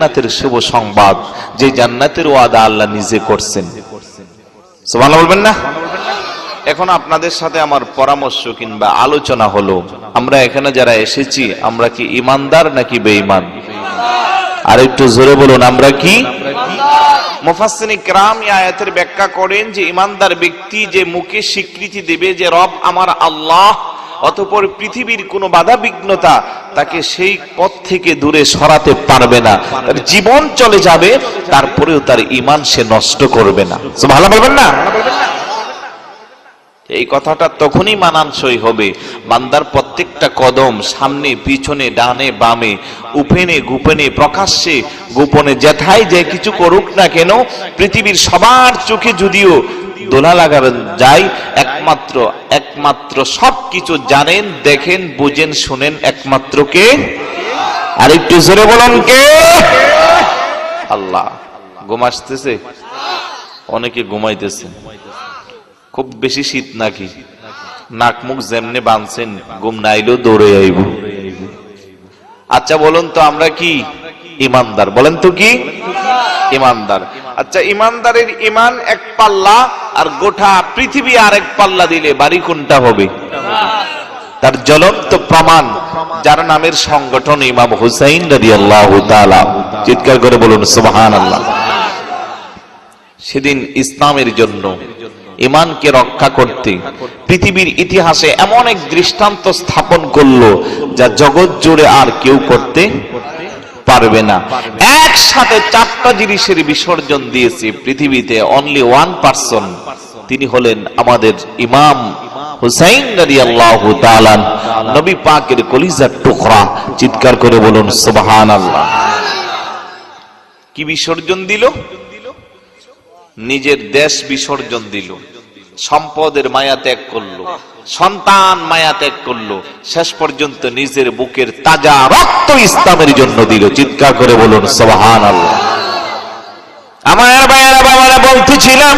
জান্নাতের শুভ সংবাদ যে জান্নাতের ওয়াদা আল্লাহ নিজে করছেন সুবহানাল্লাহ বলবেন না এখন আপনাদের সাথে আমার পরামর্শ কিংবা আলোচনা হলো আমরা এখানে যারা এসেছি আমরা কি ইমানদার নাকি বেঈমান আর একটু জোরে বলুন আমরা কি মুফাসসিনী کرام এই আয়াতের ব্যাখ্যা করেন যে ইমানদার ব্যক্তি যে মুখে স্বীকৃতি দেবে যে রব আমার আল্লাহ অতঃপর পৃথিবীর কোনো বাধা বিঘ্নতা তাকে সেই পথ থেকে দূরে সরাতে পারবে না। তার জীবন চলে যাবে, তারপরেও তার ইমান সে নষ্ট করবে না। ভালো বলবেন না? এই কথাটা তখনই মানানসই হবে। বান্দার প্রত্যেকটা কদম সামনে, পিছনে, ডানে, বামে, উপেনে, গুপেনে, প্রকাশ্যে, গোপনে, যেথায় যে কিছু করুক না কেন, পৃথিবীর সবার চোখে যদিও দোলা লাগানো যায়, একমাত্র একমাত্র সব কিছু জানেন, দেখেন, বুঝেন, শুনেন, একমাত্র কে? আর একটু জোরে বলুন কে? আল্লাহ। ঘুম আসতেছে? অনেকে ঘুমাইতেছে। খুব বেশি শীত নাকি? নাক মুখ যেমনে বাঁধছেন, ঘুম নাইলেও দৌড়ে আইব। আচ্ছা বলুন তো, আমরা কি ইমানদার? বলেন তো কি? ইমানদার। আচ্ছা ইমানদারের ইমান এক পাল্লা আর গোটা পৃথিবী আর এক পাল্লা দিলে বাড়ি কোনটা হবে? তার জ্বলন্ত প্রমাণ, যার নামের সংগঠন ইমাম হুসাইন রাজি আল্লাহ চিৎকার করে বলুন সুবহান আল্লাহ সেদিন ইসলামের জন্য ইমানকে রক্ষা করতে। পৃথিবীর ইতিহাসে এমন এক দৃষ্টান্ত স্থাপন করল যা জগৎ জুড়ে আর কেউ করতে পারবে না। একসাথে চারটা জিনিসের বিসর্জন দিয়েছে পৃথিবীতে অনলি ওয়ান পার্সন তিনি হলেন আমাদের ইমাম হুসাইন রাদিয়াল্লাহু তাআলা নবী পাকের কলিজার টুকরা। চিৎকার করে বলুন, সুবহানাল্লাহ। কি বিসর্জন দিল? নিজের দেশ বিসর্জন দিল। সম্পদের মায়া ত্যাগ করল, সন্তান মায়া ত্যাগ করল, শেষ পর্যন্ত নিজের বুকের তাজা রক্ত ইসলামের জন্য দিল। চিৎকার করে বলুন আল্লাহ আমার ভাইয়েরা, বাবারা, বলতেছিলাম,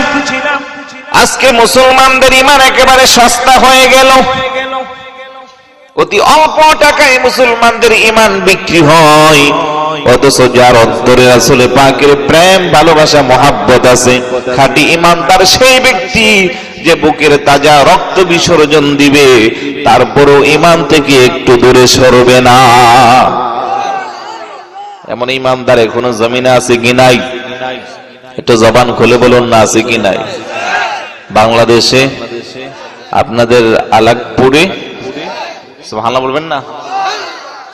আজকে মুসলমানদের ইমান একেবারে সস্তা হয়ে গেল। অতি অল্প টাকায় মুসলমানদের ইমান বিক্রি হয়। অথচ যার অন্তরে আসলে পাকের প্রেম, ভালোবাসা, মহাব্বত আছে, খাঁটি ইমানদার সেই ব্যক্তি যে বুকের তাজা রক্ত বিসর্জন দিবে, তারপরও ইমান থেকে একটু দূরে সরবে না। এমন ইমানদার এখনও জমিনে আছে কি নাই? একটু জবান খুলে বলুন না, আছে কি নাই? বাংলাদেশে, আপনাদের আলাকপুরে, সুবহানাল্লাহ বলবেন না?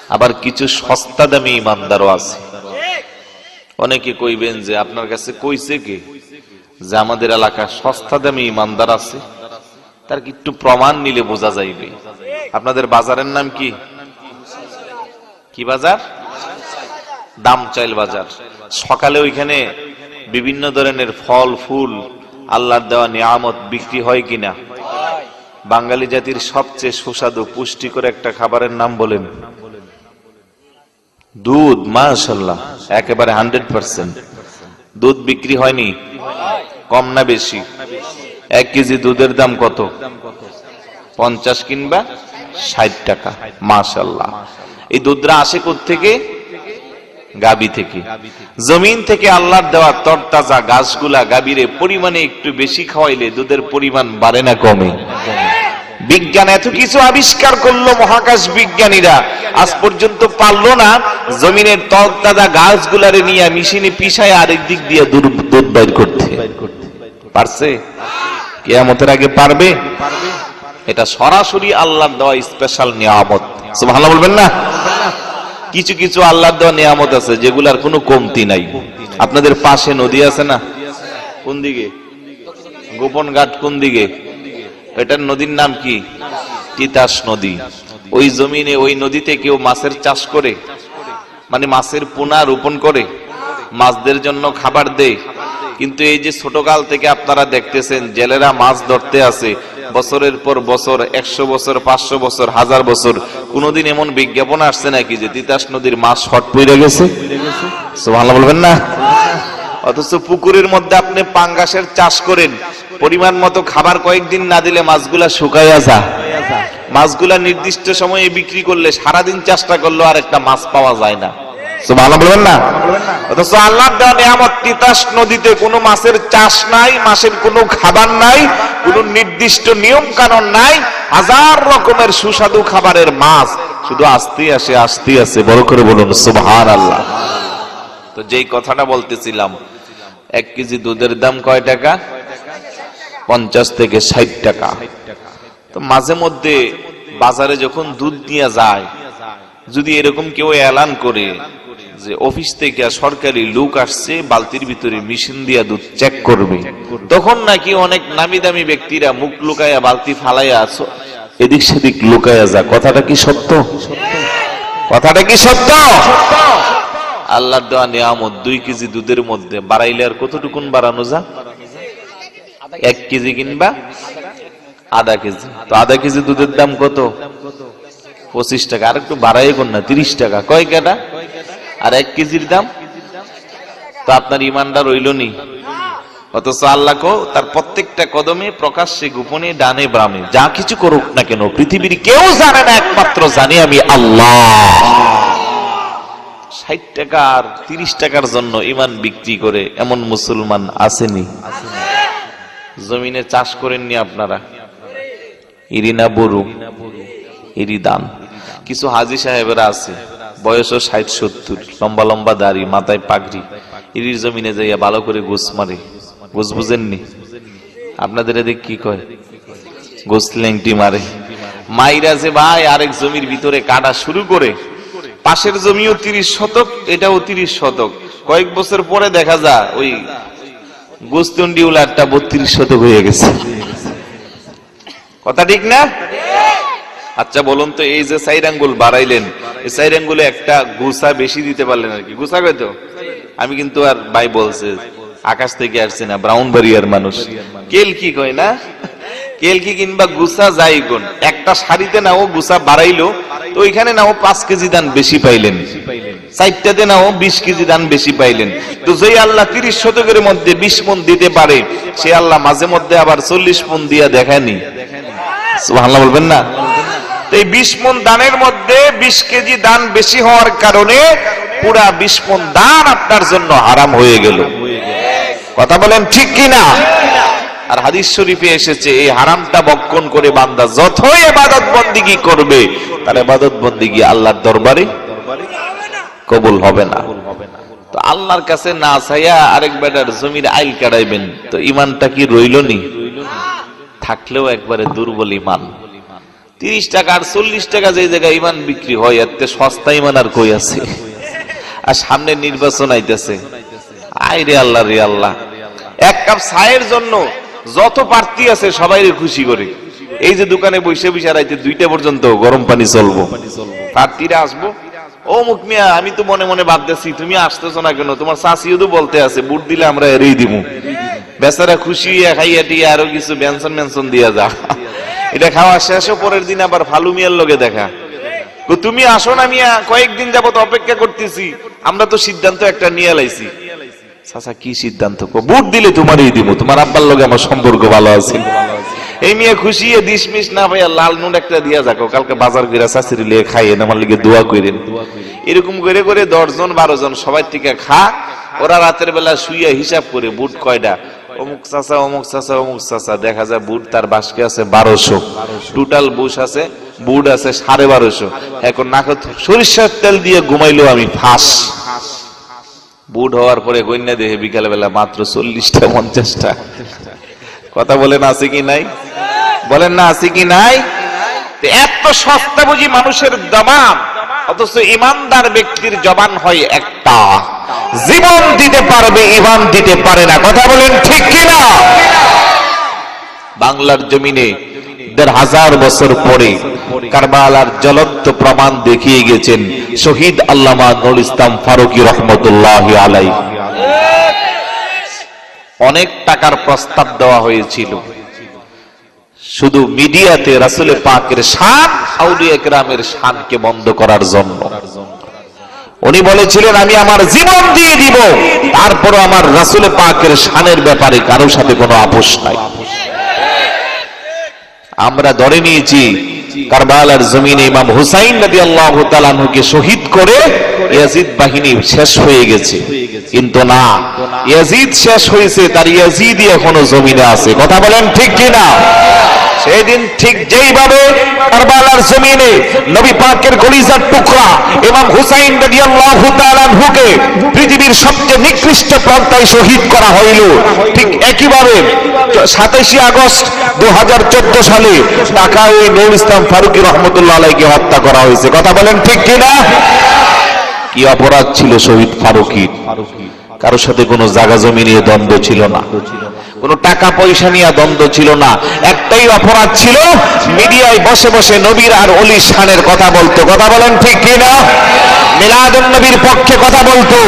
আবার কিছু সস্তা দামি ইমানদারও আছে। অনেকে কইবেন যে, আপনার কাছে কইছে কে? যে, আমাদের এলাকা সস্তা দামি ইমানদার আছে। তার একটু প্রমাণ নিলে বোঝা যাইবে? আপনাদের বাজারের নাম কি? কি বাজার? দাম চাইল বাজার। সকালে ওইখানে বিভিন্ন ধরনের ফল, ফুল, আল্লাহর দেওয়া নিয়ামত বিক্রি হয় কিনা? বাঙালি জাতির সবচেয়ে সুস্বাদু, পুষ্টিকর একটা খাবারের নাম বলেন। দুধ মাশাল্লাহ একেবারে হান্ড্রেড পার্সেন্ট। দুধ বিক্রি হয়নি? কম না বেশি? এক কেজি দুধের দাম কত? পঞ্চাশ কিংবা ষাট টাকা মাশাল্লাহ এই দুধরা আসে থেকে গাবি থেকে। জমিন থেকে আল্লাহর দেওয়া তরতাজা গাছগুলা গাবিরে পরিমাণে একটু বেশি খাওয়াইলে দুধের পরিমাণ বাড়ে না কমে? বিজ্ঞান এত কিছু আবিষ্কার করল মহাকাশ বিজ্ঞানীরা। আজ পর্যন্ত পারল না জমিনের তরতাজা গাছগুলারে নিয়ে মেশিনে পিসায় আরেক দিক দিয়ে দুধ বাইর করতে। পারছে? কেয়ামতের আগে পারবে? এটা সরাসরি আল্লাহর দেওয়া স্পেশাল নিয়ামত। ভালো বলবেন না? কিছু কিছু আল্লাহর দেওয়া নিয়ামত আছে যেগুলার কোনো কমতি নাই। আপনাদের পাশে নদী আছে না? কোন দিকে? গোপন ঘাট কোন দিকে? এটার নদীর নাম কি? তিতাস নদী। ওই জমিনে, ওই নদীতে কেউ মাছের চাষ করে? মানে মাছের পোনা রোপণ করে? মাছদের জন্য খাবার দেয়? কিন্তু এই যে ছোটকাল থেকে আপনারা দেখতেছেন, জেলেরা মাছ ধরতে আছে বছরের পর বছর, একশো বছর, পাঁচশো বছর, হাজার বছর, কোনোদিন এমন বিজ্ঞাপন আসছে নাকি যে তিতাস নদীর মাছ শর্ট পড়ে গেছে? ভালো বলবেন না? অথচ পুকুরের মধ্যে আপনি পাঙ্গাসের চাষ করেন পরিমাণ মতো খাবার কয়েকদিন না দিলে মাছগুলা শুকাইয়া যা মাছগুলা নির্দিষ্ট সময়ে বিক্রি করলে সারাদিন চেষ্টা করল আর একটা মাছ পাওয়া যায় না। সুবহানাল্লাহ বলবেন না? অথচ আল্লাহর দেওয়া নিয়ামত তিতাস নদীতে কোনো মাছের চাষ নাই মাছের কোনো খাবার নাই কোনো নির্দিষ্ট নিয়ম কানুন নাই হাজার রকমের সুস্বাদু খাবারের মাছ শুধু আসতেই আসে আসতেই আসে বড় করে বলুন সুবহানাল্লাহ। তো যেই কথাটা বলতেছিলাম এক কেজি দুধের দাম কয় টাকা? পঞ্চাশ থেকে ষাট টাকা। তো মাঝে মধ্যে বাজারে যখন দুধ নিয়ে যায়, যদি এরকম কেউ এলান করে যে অফিস থেকে সরকারি লোক আসছে, বালতির ভিতরে মেশিন দিয়া দুধ চেক করবে, তখন নাকি অনেক নামি দামি ব্যক্তিরা মুখ লুকাইয়া বালতি ফালাইয়া আছো এদিক সেদিক লুকাইয়া যা কথাটা কি সত্য? কথাটা কি সত্য? আল্লাহর দেওয়া নিয়ামত দুই কেজি দুধের মধ্যে বাড়াইলে আর কতটুকুন বাড়ানো যা এক কেজি কিনবা আধা কেজি। তো আধা কেজি দুধের দাম কত? পঁচিশ টাকা। আর একটু বাড়াই না, তিরিশ টাকা। কয় কেটা? আর এক কেজির দাম? তো আপনার ইমানটা রইল নি? অথচ আল্লাহ তার প্রত্যেকটা কদমে প্রকাশ্যে, গোপনে, ডানে ব্রামে যা কিছু করুক না কেন, পৃথিবীর কেউ জানে না, একমাত্র জানি আমি আল্লাহ। ষাট টাকা আর তিরিশ টাকার জন্য ইমান বিক্রি করে এমন মুসলমান আসেনি? জমিনে চাষ করেননি আপনারা? ইরিনা বরু ইরি দান কিছু হাজি সাহেবেরা আছে, বয়সও ষাট সত্তর, লম্বা লম্বা দাড়ি, মাথায় পাগড়ি। ইরির জমিনে যাইয়া ভালো করে গোস মারে। গোস বুঝেননি? আপনাদের এদিক কি কয়? গোস লেংটি মারে। মাইরা যে ভাই আরেক জমির ভিতরে কাটা শুরু করে, পাশের জমিও তিরিশ শতক, এটাও তিরিশ শতক। কয়েক বছর পরে দেখা যায়, ওই গোস্তন্ডি বত্রিশ শতক হয়ে গেছে। কথা ঠিক না? আচ্ছা বলুন তো, এই যে সাইড আঙ্গুল বাড়াইলেন, এই সাইড আঙ্গুলে একটা গুসা বেশি দিতে পারলেন আর কি। গুসা তো? আমি কিন্তু আর ভাই বলছে, আকাশ থেকে আসছে না, ব্রাউন বাড়িয়ার মানুষ। কেল কি কয় না? কেল কি কিংবা গুসা যাই গুণ। একটা শাড়িতে নাও, গুসা বাড়াইলো, তো ওইখানে নাও পাঁচ কেজি দান বেশি পাইলেন। চারটাতে নাও বিশ কেজি দান বেশি পাইলেন। তো যেই আল্লাহ তিরিশ শতকের মধ্যে বিশ মন দিতে পারে, সে আল্লাহ মাঝে মধ্যে আবার চল্লিশ মন দিয়া দেখায়নি সুবহানাল্লাহ বলবেন না? এই বিশ মন দানের মধ্যে বিশ কেজি দান বেশি হওয়ার কারণে পুরা বিশ মন দান আপনার জন্য হারাম হয়ে গেল। কথা বলেন ঠিক কিনা? আর হাদিস শরীফে এসেছে, এই হারামটা বক্ষণ করে বান্দা যতই এবাদত বন্দিগি করবে, তার এবাদত বন্দিগি আল্লাহর দরবারে কবুল হবে না। তো আল্লাহর কাছে না চাইয়া আরেক বেটার জমির আইল কাটাইবেন তো ইমানটা কি রইল নি? থাকলেও একবারে দুর্বল ইমান। তিরিশ টাকা আর চল্লিশ টাকা যে জায়গায় ইমান বিক্রি হয় এতে সস্তা ইমান আর কই আছে? আর সামনে নির্বাচন আইতেছে। আই রে আল্লাহ রে আল্লাহ। এক কাপ চায়ের জন্য যত প্রার্থী আছে সবাই খুশি করে। এই যে দোকানে বসে বসে রাইতে দুইটা পর্যন্ত গরম পানি চলবো। প্রার্থীরা আসব। ও মুখমিয়া আমি তো মনে মনে ভাবতেছি, তুমি আসতেছো না কেন? তোমার চাষিও তো বলতে আছে, বুট দিলে আমরা এড়িয়ে দিব বেচারা খুশি হইয়া খাইয়া টিয়া আরও কিছু ব্যঞ্জন মেনশন দিয়া যা এটা খাওয়া শেষে, পরের দিন আবার ফালু মিয়ার লোকে দেখা। তুমি আসো না মিয়া, কয়েকদিন যাবত অপেক্ষা করতেছি। আমরা তো সিদ্ধান্ত একটা নিয়ে লাইছি। চাচা, কি সিদ্ধান্ত? বুট দিলে তোমারই দিব। তোমার আব্বার লগে আমার সম্পর্ক ভালো আছে। এই মেয়ে খুশি দিস মিস না ভাইয়া, লাল নুন একটা দিয়া যাকো। কালকে বাজার করে চাষির লিয়ে খাইয়েন, আমার লিগে দোয়া করেন এরকম করে করে দশ জন বারো জন সবাই থেকে খা। ওরা রাতের বেলা শুইয়া হিসাব করে বুট কয়টা অমুক চাচা অমুক চাচা অমুক চাচা। দেখা যায় বুট তার বাসকে আছে বারোশো। টোটাল বুশ আছে, বুট আছে সাড়ে বারোশো। এখন নাক সরিষার তেল দিয়ে ঘুমাইলো আমি ফাঁস। বুট হওয়ার পরে গন্যা দেহে বিকাল বেলা মাত্র চল্লিশটা, পঞ্চাশটা। কথা বলেন আছে কি নাই? বলেন না আছে কি নাই? এত সস্তা বুঝি মানুষের জবান অথচ ইমানদার ব্যক্তির জবান হয় একটা। জীবন দিতে পারবে, ইমান দিতে পারে না। কথা বলেন ঠিক কিনা? বাংলার জমিনে দেড় হাজার বছর পরে কারবালার জ্বলন্ত প্রমাণ দেখিয়ে গেছেন শহীদ আল্লামা নুর ইসলাম ফারুকি রহমতুল্লাহ আলাই অনেক টাকার প্রস্তাব দেওয়া হয়েছিল। শুধু মিডিয়াতে রাসুলের পাকের শান, আউলিয়া গ্রামের শানকে বন্ধ করার জন্য। উনি বলেছিলেন, আমি আমার জীবন দিয়ে দিব। তারপরও আমার রাসুলের পাকের শানের ব্যাপারে কারোর সাথে কোনো আপোষ নাই। আমরা ধরে নিয়েছি কারবালার জমিনে ইমাম হুসাইন নদী আল্লাহ তালানহুকে শহীদ করে ইয়াজিদ বাহিনী শেষ হয়ে গেছে। কিন্তু না ইয়াজিদ শেষ হয়েছে তার ইয়াজিদই এখনও জমিনে আছে। কথা বলেন ঠিক কিনা? সেদিন ঠিক যেইভাবে কারবালার জমিনে নবী পাকের গলিজার টুকরা এবং হুসাইন রাদিয়াল্লাহু তাআলা আনহুকে পৃথিবীর সবচেয়ে নিকৃষ্ট পন্থায় শহীদ করা হইল। ঠিক একইভাবে সাতাশে আগস্ট দু হাজার চোদ্দ সালে ঢাকা ওই নুর ইসলাম ফারুকি রহমতুল্লাহ আলাইকে হত্যা করা হয়েছে। কথা বলেন ঠিক কিনা? কি অপরাধ ছিল শহীদ ফারুকির? কারোর সাথে কোনো জায়গা জমি নিয়ে দ্বন্দ্ব ছিল না। কোনো টাকা পয়সা নিয়ে দ্বন্দ্ব ছিল না। একটাই অপরাধ ছিল মিডিয়ায় বসে বসে নবীর আর অলি শানের কথা বলতো। কথা বলেন ঠিক কিনা? মিলাদুন নবীর পক্ষে কথা বলতো।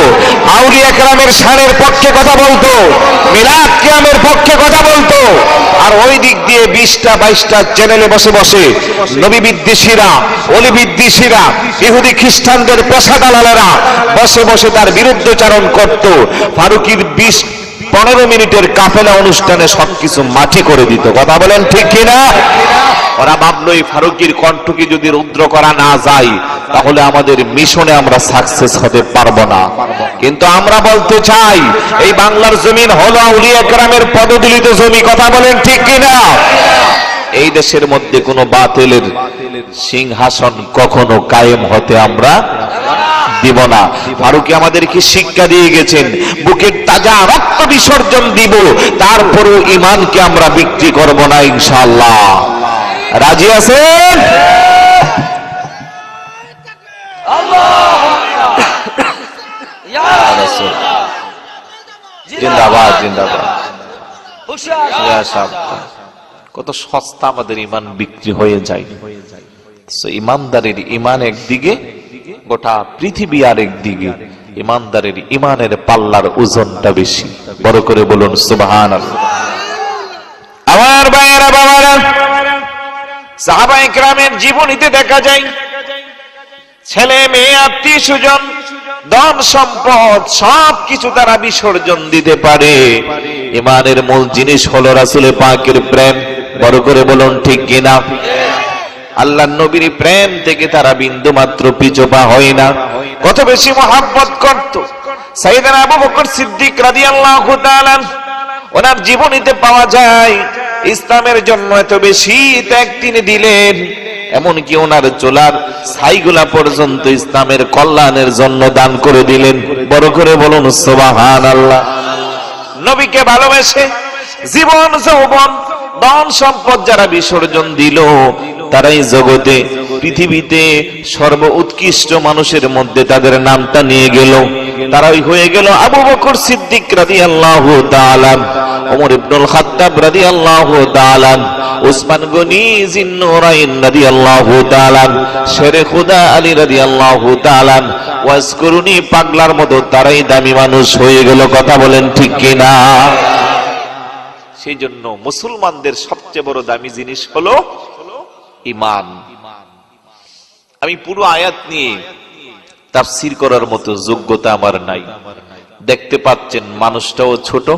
আউলিয়া কেরামের শানের পক্ষে কথা বলতো। মিলাদ কিয়ামের পক্ষে কথা বলতো। আর ওই দিক দিয়ে বিশটা, বাইশটা চ্যানেলে বসে বসে নবী বিদ্বেষীরা, অলি বিদ্বেষীরা, ইহুদি খ্রিস্টানদের পেশা দালালেরা বসে বসে তার বিরুদ্ধচারণ করত। ফারুকির বিশ পনেরো মিনিটের কাফেলা অনুষ্ঠানে সবকিছু মাটি করে দিত। কথা বলেন ঠিক কিনা? ওরা ভাবলো, এই ফারুকির কণ্ঠকে যদি রুদ্র করা না যায়, তাহলে আমাদের মিশনে আমরা সাকসেস হতে পারব না। কিন্তু আমরা বলতে চাই, এই বাংলার জমিন হলো গ্রামের পদদলিত জমি। কথা বলেন ঠিক কিনা? এই দেশের মধ্যে কোনো বাতিলের সিংহাসন কখনো কায়েম হতে আমরা দিব না। ফারুকি আমাদেরকে শিক্ষা দিয়ে গেছেন বুকের তাজা রক্ত বিসর্জন দিব তারপরেও ইমানকে আমরা বিক্রি করব না ইনশাআল্লাহ। রাজি আছেন? জিন্দাবাদ জিন্দাবাদ। কত সস্তা আমাদের ইমান বিক্রি হয়ে যায়। ইমানদারের ইমান একদিকে গোটা পৃথিবী আর একদিকে ইমানদারের ইমানের পাল্লার ওজনটা বেশি। বড় করে বলুন সুবাহান আমার জীবনীতে দেখা যায়, ছেলে, মেয়ে, আত্মীয় স্বজন, ধন সম্পদ সব কিছু তারা বিসর্জন দিতে পারে। ইমানের মূল জিনিস হলো রাসুলে পাকের প্রেম। বড় করে বলুন, ঠিক কিনা? আল্লাহ নবীর প্রেম থেকে তারা বিন্দু মাত্র পিছপা হয় না। কত বেশি মহাব্বত করত। আবু বকর সিদ্দিক ওনার জীবনীতে পাওয়া যায়, ইসলামের জন্য এত বেশি ত্যাগ তিনি দিলেন, এমনকি ওনার চোলার ছাইগুলা পর্যন্ত ইসলামের কল্যাণের জন্য দান করে দিলেন। বড় করে বলুন সুবহান আল্লাহ নবীকে ভালোবেসে জীবন, যৌবন, ধন সম্পদ যারা বিসর্জন দিল তারাই জগতে, পৃথিবীতে সর্ব উৎকৃষ্ট মানুষের মধ্যে তাদের নামটা নিয়ে গেল। তারাই হয়ে গেল আবু বকর সিদ্দিক রাদিয়াল্লাহু তাআলা, ওমর ইবনুল খাত্তাব রাদিয়াল্লাহু তাআলা উসমান গনি, জিন্নুরাইন আল্লাহ তালাম শেরে খুদা আলী রাদিয়াল্লাহু তাআলা, ওয়াজকুরুনি পাগলার মতো তারাই দামি মানুষ হয়ে গেল, কথা বলেন ঠিক কিনা? সেই জন্য মুসলমানদের সবচেয়ে বড় দামি জিনিস হলো ইমান আমি পুরো আয়াত নিয়ে তাফসির করার মতো যোগ্যতা আমার নাই। দেখতে পাচ্ছেন, মানুষটাও ছোট,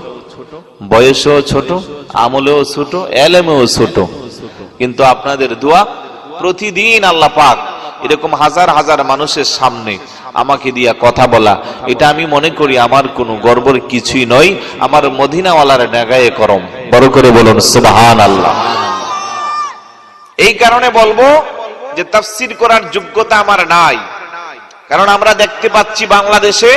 বয়সেও ছোট, আমলেও ছোট, এলেমেও ছোট। কিন্তু আপনাদের দোয়া, প্রতিদিন আল্লাহ পাক এরকম হাজার হাজার মানুষের সামনে আমাকে দিয়া কথা বলা। এটা আমি মনে করি আমার কোনো গর্বর কিছুই নয়, আমার মদিনাওয়ালার ডাগায়ে করম। বড় করে বলুন সুবাহান আল্লাহ এই কারণে বলব যে তাফসির করার যোগ্যতা আমার নাই। কারণ আমরা দেখতে পাচ্ছি বাংলাদেশে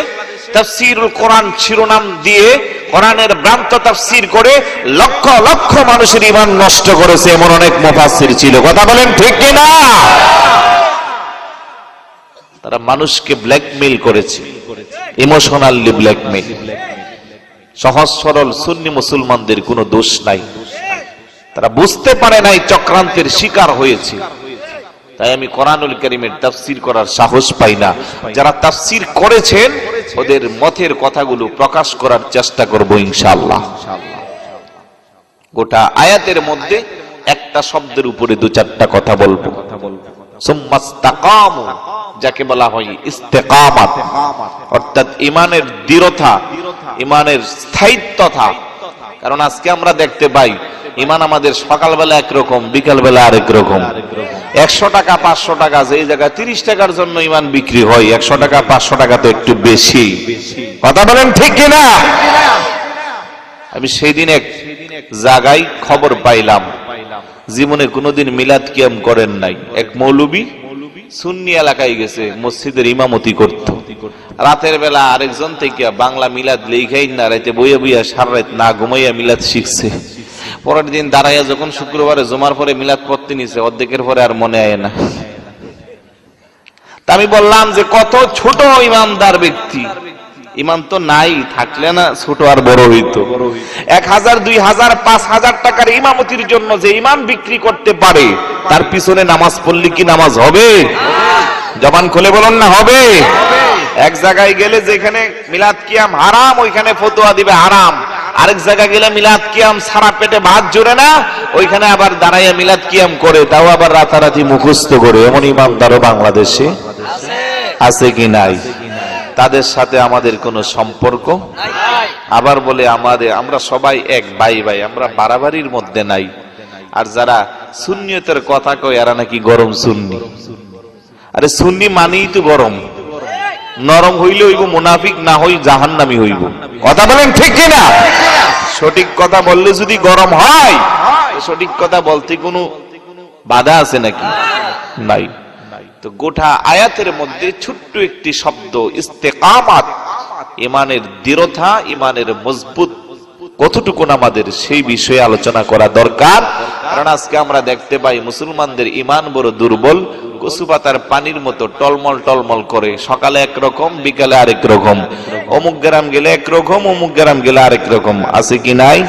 তাফসিরুল কোরআন শিরোনাম দিয়ে কোরআনের ভ্রান্ত তাফসির করে লক্ষ লক্ষ মানুষের ইমান নষ্ট করেছে এমন অনেক মুফাসসির ছিল। কথা বলেন ঠিক কি না তারা মানুষকে ব্ল্যাকমেইল করেছে। ইমোশনালি ব্ল্যাকমেইল সহজ সরল সুন্নি মুসলমানদের কোনো দোষ নাই। তারা বুঝতে পারে নাই চক্রান্তের শিকার হয়েছে। তাই আমি কোরআনুল করিমের তাফসির করার সাহস পাই না। যারা তাফসির করেছেন, ওদের মতের কথাগুলো প্রকাশ করার চেষ্টা করব ইনশাআল্লাহ। গোটা আয়াতের মধ্যে একটা শব্দের উপরে দু চারটা কথা বলব। যাকে বলা হয় ইস্তেকামাত। অর্থাৎ ইমানের দৃঢ়তা ইমানের স্থায়িত্বতা। কারণ আজকে আমরা দেখতে পাই ইমান আমাদের সকালবেলা একরকম, বিকালবেলা আরেক রকম একশো টাকা, পাঁচশো টাকা যেই জায়গায় তিরিশ টাকার জন্য ইমান বিক্রি হয়, একশো টাকা, পাঁচশো টাকা তো একটু বেশি। কথা বলেন ঠিক কিনা? আমি সেই দিন এক জায়গায় খবর পাইলাম। জীবনে কোনোদিন মিলাদ কিয়াম করেন নাই। এক মৌলবী সুন্নি এলাকায় গেছে, মসজিদের ইমামতি করত। রাতের বেলা আরেকজন থেকে বাংলা মিলাদ লেখাই না, রাইতে বইয়া বইয়া সারা রাত না ঘুমাইয়া মিলাদ শিখছে। পরের দিন দাঁড়াইয়া যখন শুক্রবারে জমার পরে মিলাদ পড়তে নিছে, অর্ধেকের পরে আর মনে আয় না। আমি বললাম যে, কত ছোট ইমানদার ব্যক্তি। ইমান তো নাই, থাকলে না ছোট আর বড় হইতো। এক হাজার, দুই হাজার, পাঁচ হাজার টাকার ইমামতির জন্য যে ইমান বিক্রি করতে পারে, তার পিছনে নামাজ পড়লে কি নামাজ হবে? জবান খুলে বলুন না, হবে। এক জায়গায় গেলে যেখানে মিলাদ কিয়াম হারাম, ওইখানে ফতোয়া দিবে হারাম। আরেক জায়গায় গেলে মিলাদ কিয়াম সারা পেটে ভাত জোরে না, ওইখানে আবার দাঁড়াইয়া মিলাদ কিয়াম করে, তাও আবার রাতারাতি মুখস্থ করে, এমন ইমামদারও বাংলাদেশে আছে কি নাই? তাদের সাথে আমাদের কোনো সম্পর্ক? আবার বলে আমাদের, আমরা সবাই এক, ভাই ভাই, আমরা বাড়াবাড়ির মধ্যে নাই। আর যারা সুন্নিয়তের কথা কয়, এরা নাকি গরম সুন্নি। আরে সুন্নি মানেই তো গরম। নরম হইলে হইব, মুনাফিক না হই জাহান্নামি হইব। কথা বলেন ঠিক কিনা? সঠিক কথা বললে যদি গরম হয় সঠিক কথা বলতে কোনো বাধা আছে নাকি? নাই। তো গোটা আয়াতের মধ্যে ছোট্ট একটি শব্দ, ইস্তেকামাত, ইমানের দৃঢ়তা, ইমানের মজবুত কতটুকুন আমাদের সেই বিষয়ে আলোচনা করা দরকার? কারণ আজকে আমরা দেখতে পাই মুসলমানদের ইমান বড় দুর্বল কচু পাতার পানির মতো টলমল টলমল করে। সকালে একরকম, বিকালে আরেক রকম। অমুক গ্রাম গেলে একরকম, অমুক গ্রাম গেলে আরেক রকম। আছে কি নাই?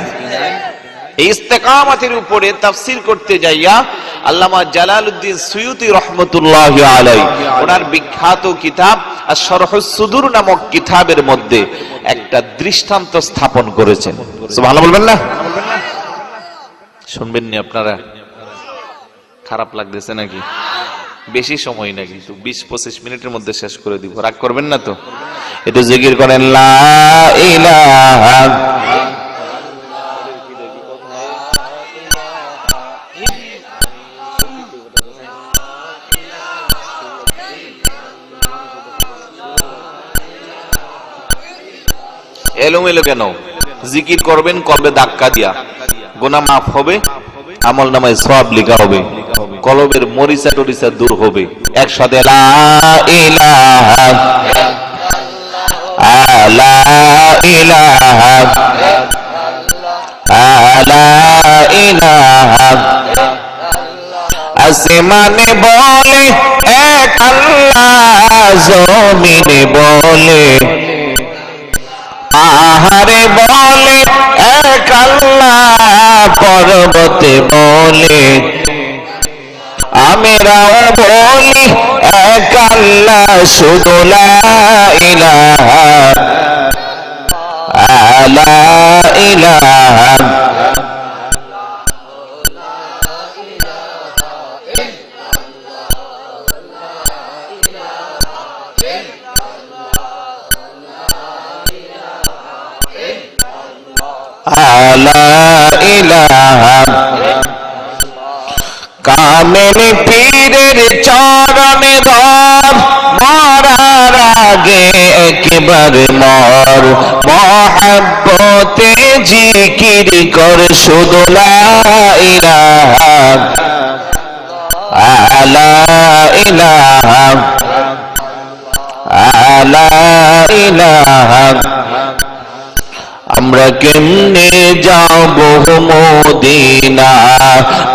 এই ইস্তেকামাতের উপরে তাফসির করতে যাইয়া আল্লামা জালালউদ্দিন সুয়ুতি রহমতুল্লাহ আলাই ওনার বিখ্যাত কিতাব আর সরহুস সুদূর নামক কিতাবের মধ্যে একটা দৃষ্টান্ত স্থাপন করেছেন। ভালো বলবেন না? শুনবেন নি আপনারা? খারাপ লাগতেছে নাকি? বেশি সময় নাকি? তো বিশ পঁচিশ মিনিটের মধ্যে শেষ করে দিব। রাগ করবেন না তো? এটা জিকির করেন, লা ইলাহা এলোমেলো কেন? জিকির করবেন, কলবে ধাক্কা দিয়া। গোনা মাফ হবে, আমল নামায় সব লেখা হবে। কলবের মরিচা টরিচা দূর হবে। একসাথে আসমানে বলে, এক আল্লাহ, জমিনে বলে। আহারে বলে এক আল্লাহ পর্বতে বলে। আমিরাও বলি এক আল্লাহ শুধু লা লা ইলাহা আলা ইলাহা আলা ইলাহা আমরা কেমনে যাব মদিনা?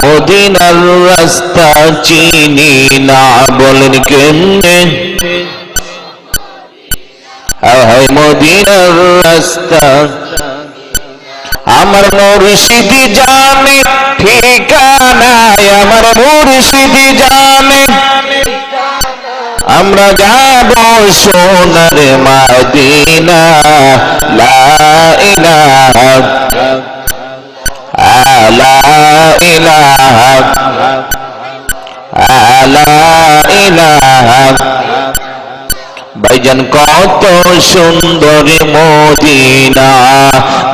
মদিনার রাস্তা চিনি না। বলেন কেমনে? হায়, মদিনার রাস্তা আমার মুর্শিদি জানে ঠিকানায়, আমার মুর্শিদি জানে আমরা যাব সোনার মাদিনা, লা আলা আলা ভাইজান, কত সুন্দর মদিনা।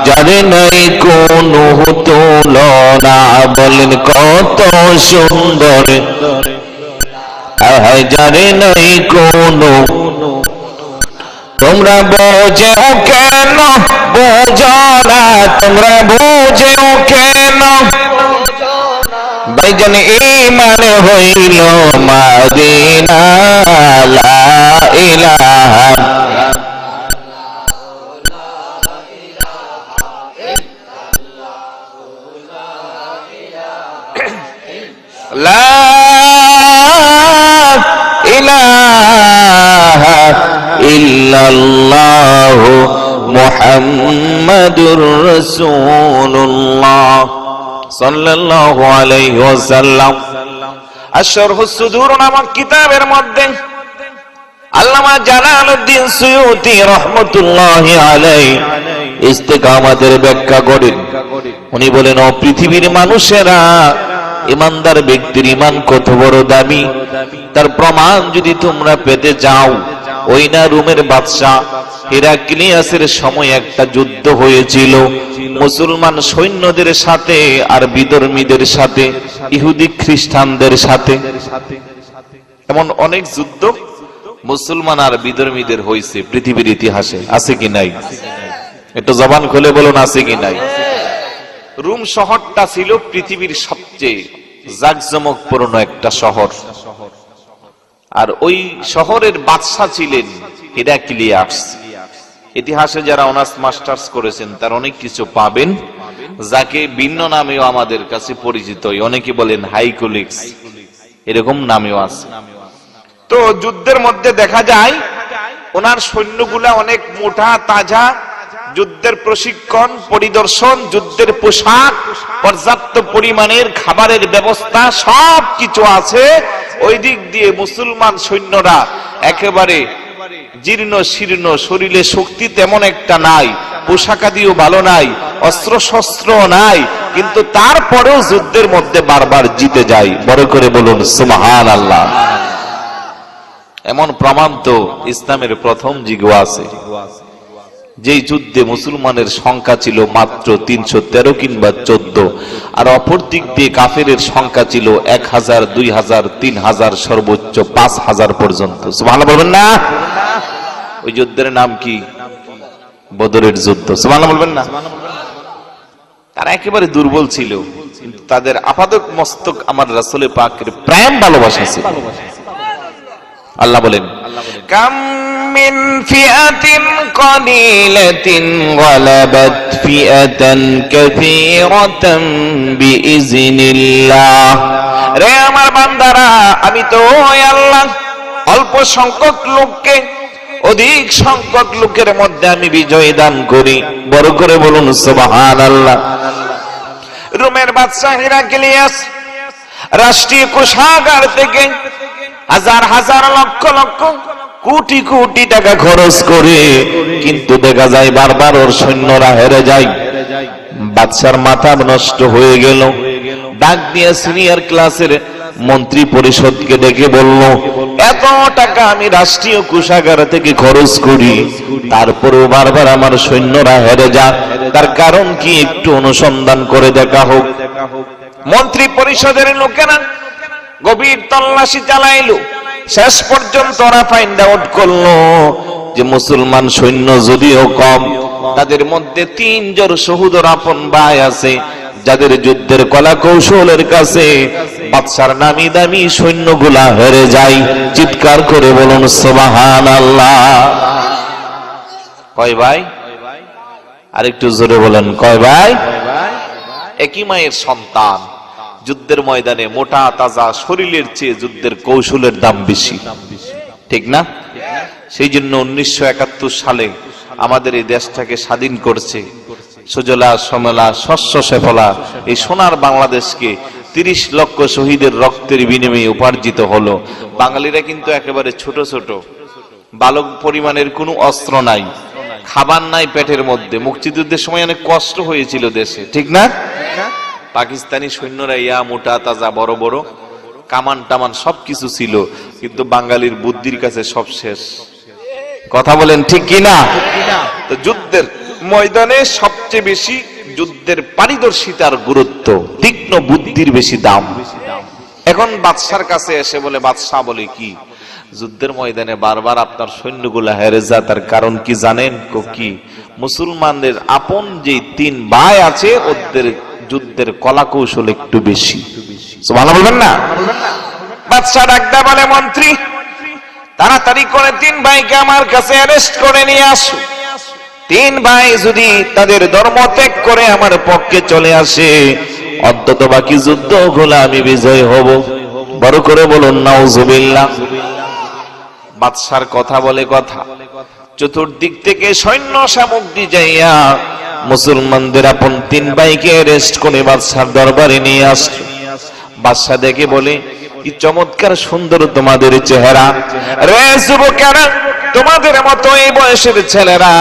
যারে নাই কোনো তুলনা, বলেন কত সুন্দর। যারে নাই কোনো তোমরা বোঝেও কেন, বোঝো তোমরা বোঝেও কেন? ভাইজান ইমান হইল মাদিনা, লা ইলাহা ইল্লাল্লাহ মুহাম্মাদুর রাসূলুল্লাহ সাল্লাল্লাহু আলাইহি ওয়াসাল্লাম। আশরহুস সুদূর নামক কিতাবের মধ্যে আল্লামা জালালউদ্দিন সুয়ুতি রহমতুল্লাহি আলাইহি ইস্তেকামাতের ব্যাখ্যা করেন। উনি বলেন, ও পৃথিবীর মানুষেরা, ইমানদার ব্যক্তির ইমান কত বড় দামি? তার প্রমাণ যদি তোমরা পেতে যাও ওই না রুমের বাদশাহ হেরাক্লিয়াসের সময় একটা যুদ্ধ হয়েছিল। মুসলমান সৈন্যদের সাথে আর বিধর্মীদের সাথে, ইহুদি খ্রিস্টানদের সাথে। এমন অনেক যুদ্ধ মুসলমান আর বিধর্মীদের হয়েছে পৃথিবীর ইতিহাসে। আছে কি নাই? একটু জবান খুলে বলুন, আছে কি নাই? রুম শহরটা ছিল পৃথিবীর সবচেয়ে জাকজমকপূর্ণ একটা শহর। আর ওই শহরের বাদশাহ ছিলেন হিরাক্লিয়াস। ইতিহাসে যারা অনার্স মাস্টার্স করেছেন, তার অনেক কিছু পাবেন, যাকে ভিন্ন নামেও আমাদের কাছে পরিচিত। অনেকে বলেন হাইকোলিক্স। এরকম নামেও আছে। তো যুদ্ধের মধ্যে দেখা যায়, ওনার সৈন্যগুলা অনেক মোটা, তাজা, যুদ্ধের প্রশিক্ষণ, পরিদর্শন, যুদ্ধের পোশাক, পর্যাপ্ত পরিমাণের খাবারের ব্যবস্থা সব কিছু আছে। ওই দিক দিয়ে মুসলমান সৈন্যরা একেবারে জীর্ণ শীর্ণ, শরীরে শক্তি তেমন একটা নাই, পোশাকাদিও ভালো নাই অস্ত্র শস্ত্র নাই, কিন্তু তারপরেও যুদ্ধের মধ্যে বারবার জিতে যায়। বড় করে বলুন সুমাহান আল্লাহ এমন প্রমাণ তো ইসলামের প্রথম জিগো আছে। যেই যুদ্ধে মুসলমানের সংখ্যা ছিল মাত্র তিনশো তেরো কিংবা চোদ্দ, আর অপর দিক দিয়ে কাফের সংখ্যা ছিল এক হাজার, দুই হাজার, তিন হাজার, সর্বোচ্চ পাঁচ হাজার পর্যন্ত। সুবহানাল্লাহ বলবেন না? ওই যুদ্ধের নাম কি? বদরের যুদ্ধ। সুবহানাল্লাহ বলবেন না? তারা একেবারে দুর্বল ছিল, কিন্তু তাদের আপাদক মস্তক আমার রাসূলের পাকের প্রায় ভালোবাসা ছিল। আল্লাহ বলেন। ফিআতিন কলিলাতিন গলাবাত ফিআতান কাসীরাতান বিইজনিল্লাহ রে আমার বান্দারা, আমি তো ওই আল্লাহ। অল্প সংখ্যক লোককে, অধিক সংখ্যক লোকের মধ্যে আমি বিজয় দান করি। বড় করে বলুন, সুবহানাল্লাহ। রোমের বাদশাহ হিরাক্লিয়াস রাষ্ট্রীয় কোষাগার থেকে হাজার হাজার, লক্ষ লক্ষ, কোটি কোটি টাকা খরচ করে। কিন্তু দেখা যায় বারবার ওর সৈন্যরা হেরে যায়। বাচ্চার মাথা নষ্ট হয়ে গেল। ডাক দিয়ে সিনিয়র ক্লাসের মন্ত্রী পরিষদকে ডেকে বলল, এত টাকা আমি রাষ্ট্রীয় কোষাগার থেকে খরচ করি। তারপরেও বারবার আমার সৈন্যরা হেরে যাক তার কারণ কি একটু অনুসন্ধান করে দেখা হোক। মন্ত্রী পরিষদের লোকেরা গভীর তল্লাশি চালাইলো। শেষ পর্যন্ত ওরা ফাইন্ড আউট করল যে মুসলমান সৈন্য যদিও কম, তাদের মধ্যে তিনজন সহুদর আপন ভাই আছে, যাদের যুদ্ধের কলা কৌশলের কাছে বাদশার নামি দামি সৈন্যগুলা হেরে যায়। চিৎকার করে বলুন সোবাহান আল্লাহ কয় ভাই? আরেকটু জোরে বলেন, কয় ভাই? একই মায়ের সন্তান। যুদ্ধের ময়দানে মোটা তাজা শরীরের চেয়ে যুদ্ধের কৌশলের দাম বেশি। ঠিক না? সেই জন্য উনিশশো একাত্তর সালে আমাদের এই দেশটাকে স্বাধীন করছে সুজলা, সমলা, শস্য সেফলা এই সোনার বাংলাদেশকে তিরিশ লক্ষ শহীদের রক্তের বিনিময়ে উপার্জিত হলো। বাঙালিরা কিন্তু একেবারে ছোট ছোট। বালক পরিমাণের কোনো অস্ত্র নাই, খাবার নাই পেটের মধ্যে। মুক্তিযুদ্ধের সময় অনেক কষ্ট হয়েছিল দেশে। ঠিক না? পাকিস্তানি সৈন্যরা ইয়া মোটা তাজা বড় বড়, কামান টামান সবকিছু ছিল, কিন্তু বাঙালির বুদ্ধির কাছে সব শেষ। কথা বলেন ঠিক কি না তো যুদ্ধের ময়দানে সবচেয়ে বেশি যুদ্ধের পারিদর্শিতার গুরুত্ব, তীক্ষ্ণ বুদ্ধির বেশি দাম। এখন বাদশার কাছে এসে বলে, বাদশাহ বলে কি? যুদ্ধের ময়দানে বারবার আপনার সৈন্যগুলা হেরে যা তার কারণ কি জানেন? কি মুসলমানদের আপন যে তিন ভাই আছে, ওদের যুদ্ধের কলা কৌশল একটু বেশি। ভালো বলবেন না? বাদশাহ ডাকদা বলে মন্ত্রী তাড়াতাড়ি করে তিন ভাইকে আমার কাছে অ্যারেস্ট করে নিয়ে আসো। তিন ভাই যদি তাদের ধর্ম ত্যাগ করে আমার পক্ষে চলে আসে অন্তত বাকি যুদ্ধ হলে আমি বিজয় হব। বড় করে বলুন নাউজুবিল্লাহ। বাদশার কথা বলে কথা। চতুর্দিক থেকে সৈন্য সামগ্রী যাইয়া মুসলমানদের আপন তিন ভাইকে রেস্ট করে বাদশার দরবারে নিয়ে আসলো বাদশা দেখে বলে, কি চমৎকার সুন্দর তোমাদের চেহারা। রে তোমাদের মতো এই বয়সের ছেলেরা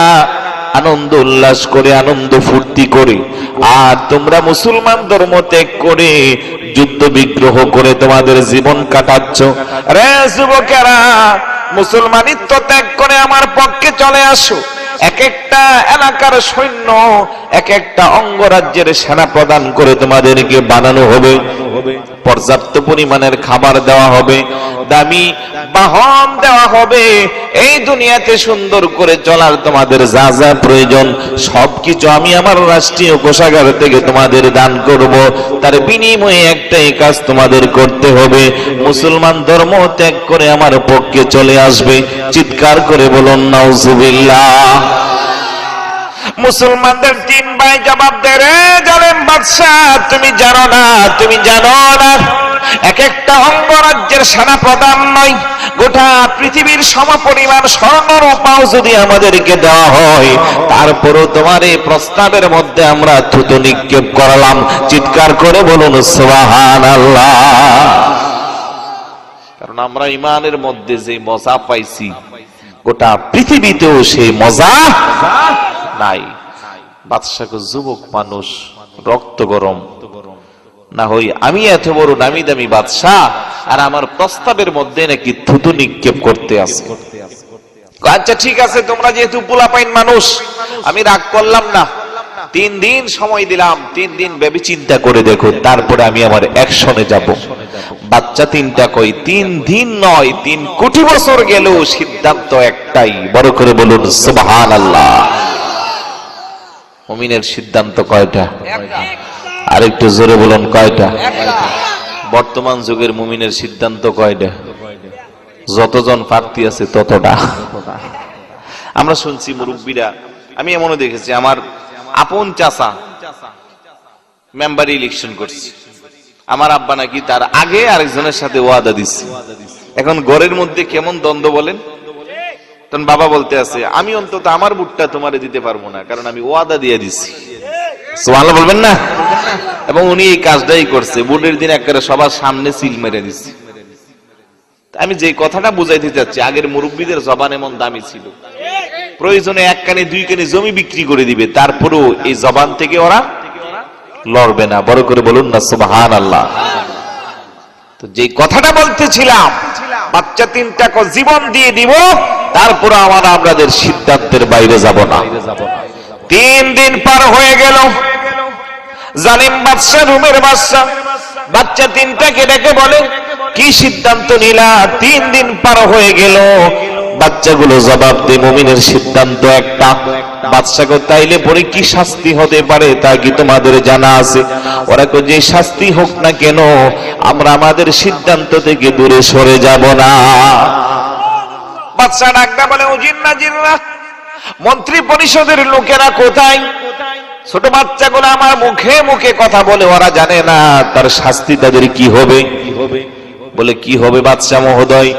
আনন্দ উল্লাস করে, আনন্দ ফুর্তি করে। আর তোমরা মুসলমান ধর্ম ত্যাগ করে যুদ্ধ বিগ্রহ করে তোমাদের জীবন কাটাচ্ছ। রে যুবকেরা, মুসলমানিত্ব ত্যাগ করে আমার পক্ষে চলে আসো। এক একটা এলাকার সৈন্য এক একটা অঙ্গরাজ্যের সেনা প্রদান করে তোমাদেরকে বানানো হবে। পর্যাপ্ত পরিমাণের খাবার দেওয়া হবে, দামি বাহন দেওয়া হবে, এই দুনিয়াতে সুন্দর করে চলার তোমাদের যা যা প্রয়োজন, সবকিছু আমি আমার রাষ্ট্রীয় কোষাগার থেকে তোমাদের দান করব। তার বিনিময়ে একটাই কাজ তোমাদের করতে হবে, মুসলমান ধর্ম ত্যাগ করে আমার পক্ষে চলে আসবে। চিৎকার করে বলুন, নাউজুবিল্লাহ। মুসলমানদের তিন ভাই জবাব দে রে জালেম বাদশাহ, তুমি জানো না, তুমি জানো না। এক একটা অঙ্গরাজ্যের সেনা প্রধান নয়, গোটা পৃথিবীর সমপরিমাণ স্বর্ণ রূপাও যদি আমাদেরকে দেওয়া হয়, তারপরও তোমার এই প্রস্তাবের মধ্যে আমরা থুতু নিক্ষেপ করালাম। চিৎকার করে বলুন সোহান আল্লাহ কারণ আমরা ইমানের মধ্যে যে মজা পাইছি, গোটা পৃথিবীতেও সেই মজা নাই। বাদশাকে যুবক মানুষ, রক্ত গরম। না হই আমি এত বড় নামি দামি বাদশাহ, আর আমার প্রস্তাবের মধ্যে নাকি থুতু নিক্ষেপ করতে আছে। আচ্ছা ঠিক আছে, তোমরা যেহেতু পোলাপাইন মানুষ, আমি রাগ করলাম না। তিন দিন সময় দিলাম, তিন দিন ভেবে চিন্তা করে দেখো, তারপরে আমি আমার অ্যাকশনে যাব। বাচ্চা তিনটা কই? তিন দিন নয়, তিন কোটি বছর গেলেও সিদ্ধান্ত একটাই, বড় করে বলুন সুবহান আল্লাহ মুমিনের সিদ্ধান্ত কয়টা? আরেকটু জোরে বলুন, কয়টা? বর্তমান যুগের মুমিনের সিদ্ধান্ত কয়টা? যতজন প্রার্থী আছে ততটা। আমরা শুনছি মুরব্বীরা, আমি এমনও দেখেছি, আমার আপন চাচা মেম্বার ইলেকশন করছে। আমার আব্বা নাকি তার আগে আরেকজনের সাথে ওয়াদা দিচ্ছে। এখন ঘরের মধ্যে কেমন দ্বন্দ্ব বলেন? তখন বাবা বলতে আছে, আমি অন্তত আমার বুটটা তোমারে দিতে পারব না, কারণ আমি ওয়াদা দিয়ে দিছি। সুবহানাল্লাহ বলবেন না? এবং উনি এই কাজটাই করছে, বুটের দিন একেবারে সবার সামনে সিল মেরে দিচ্ছে আমি যে কথাটা বুঝাইতে চাচ্ছি, আগের মুরব্বীদের জবান এমন দামি ছিল। প্রয়োজনে এক কানে, দুই কানে জমি বিক্রি করে দিবে, তারপরেও এই জবান থেকে ওরা লড়বে না। বড় করে বলুন না সুবহান আল্লাহ তো যে কথাটা বলতেছিলাম বাচ্চা তিনটা ক- জীবন দিয়ে দিব, তারপরে আমরা আমাদের সিদ্ধান্তের বাইরে যাব না। তিন দিন পার হয়ে গেল। জালিম বাদশা, রুমের বাদশা, বাচ্চা তিনটাকে ডেকে বলে, কি সিদ্ধান্ত নিলা? তিন দিন পার হয়ে গেল। বাচ্চাগুলো জবাব দে, মুমিনের সিদ্ধান্ত একটা। বাদশাকে তাইলে পরে কি শাস্তি হতে পারে তা কি তোমাদের জানা আছে? ওরা কো যে শাস্তি হোক না কেন, আমরা আমাদের সিদ্ধান্ত থেকে দূরে সরে যাব না। বাদশা ডাকটা বলে, উজির না জিররা, মন্ত্রী পরিষদের লোকেরা কোথায়? ছোট বাচ্চাগুলো আমার মুখে মুখে কথা বলে, ওরা জানে না, তার শাস্তি তাদের কি হবে? বলে, কি হবে বাচ্চা মহোদয়?